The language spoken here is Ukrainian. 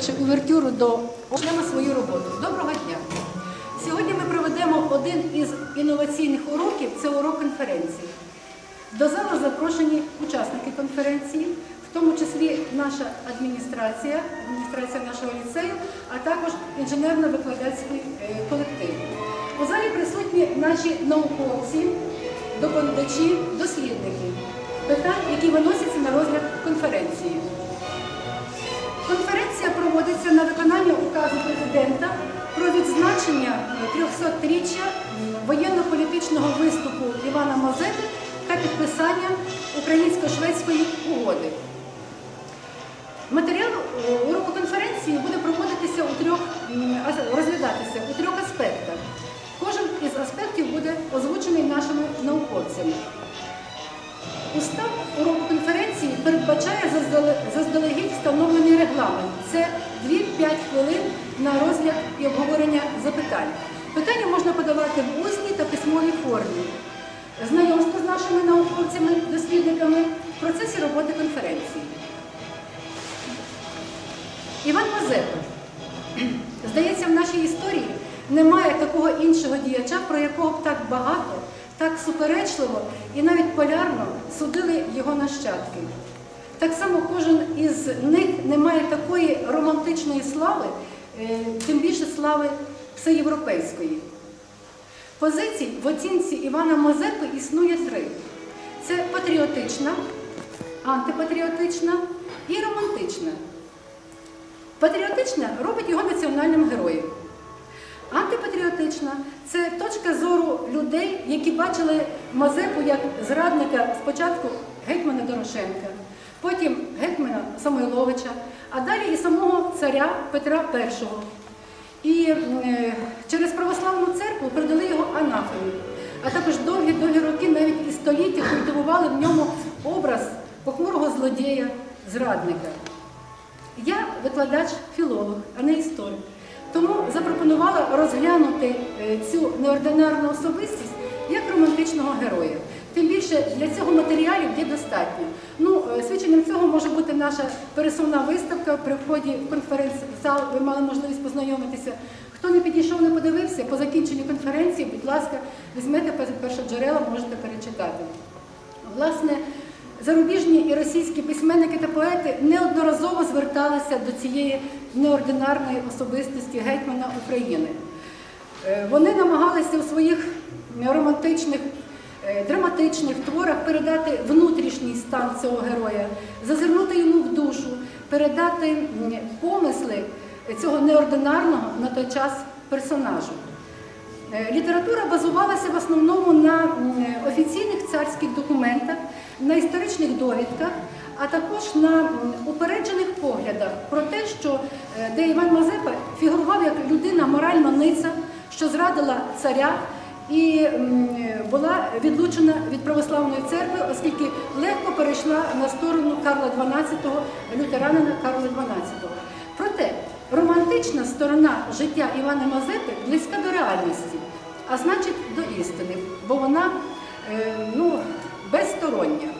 Слухаючи увертюру до почнемо свою роботу. Доброго дня! Сьогодні ми проведемо один із інноваційних уроків це урок конференції. До залу запрошені учасники конференції, в тому числі наша адміністрація, адміністрація нашого ліцею, а також інженерно-викладацький е, колектив. У залі присутні наші науковці, доповідачі, дослідники питань, які виносяться на розгляд конференції. Проводиться на виконання указу президента про відзначення 300-річчя воєнно-політичного виступу Івана Мазепи та підписання українсько-шведської угоди. Матеріал е, уроку конференції буде проводитися у трьох розглядатися у трьох аспектах. Кожен із аспектів буде озвучений нашими науковцями. Устав уроку конференції передбачає заздалегідь встановлений регламент. Це 2-5 хвилин на розгляд і обговорення запитань. Питання можна подавати в усній та письмовій формі. Знайомство з нашими науковцями, дослідниками в процесі роботи конференції. Іван Мазепа. Здається, в нашій історії немає такого іншого діяча, про якого б так багато, так суперечливо і навіть полярно судили його нащадки. Так само кожен із них не має такої романтичної слави, е, тим більше слави всеєвропейської. Позицій в оцінці Івана Мазепи існує три: це патріотична, антипатріотична і романтична. Патріотична робить його національним героєм. Антипатріотична це точка зору людей, які бачили Мазепу як зрадника спочатку гетьмана Дорошенка, потім гетьмана Самойловича, а далі і самого царя Петра І. І е, через православну церкву передали його анафемі. А також довгі-довгі роки, навіть і століття, культивували в ньому образ похмурого злодія, зрадника. Я викладач філолог, а не історик. Тому запропонувала розглянути е, цю неординарну особистість як романтичного героя. Тим більше для цього матеріалів є достатньо. Ну, е, свідченням цього може бути наша пересувна виставка при вході в конференц-зал. Ви мали можливість познайомитися. Хто не підійшов, не подивився, по закінченню конференції, будь ласка, візьмете перше джерела, можете перечитати. Власне, зарубіжні і російські письменники та поети неодноразово зверталися до цієї неординарної особистості гетьмана України. Е, Вони намагалися у своїх романтичних, е, драматичних творах передати внутрішній стан цього героя, зазирнути йому в душу, передати помисли цього неординарного на той час персонажу. Е, Література базувалася в основному на офіційних царських документах, на історичних довідках, а також на упереджених поглядах про те, що е, де Іван Мазепа фігурував як людина морально ниця, що зрадила царя і була відлучена від православної церкви, оскільки легко перейшла на сторону Карла XII, лютеранина Карла XII. Проте романтична сторона життя Івана Мазепи близька до реальності, а значить до істини, бо вона е, ну, безстороння.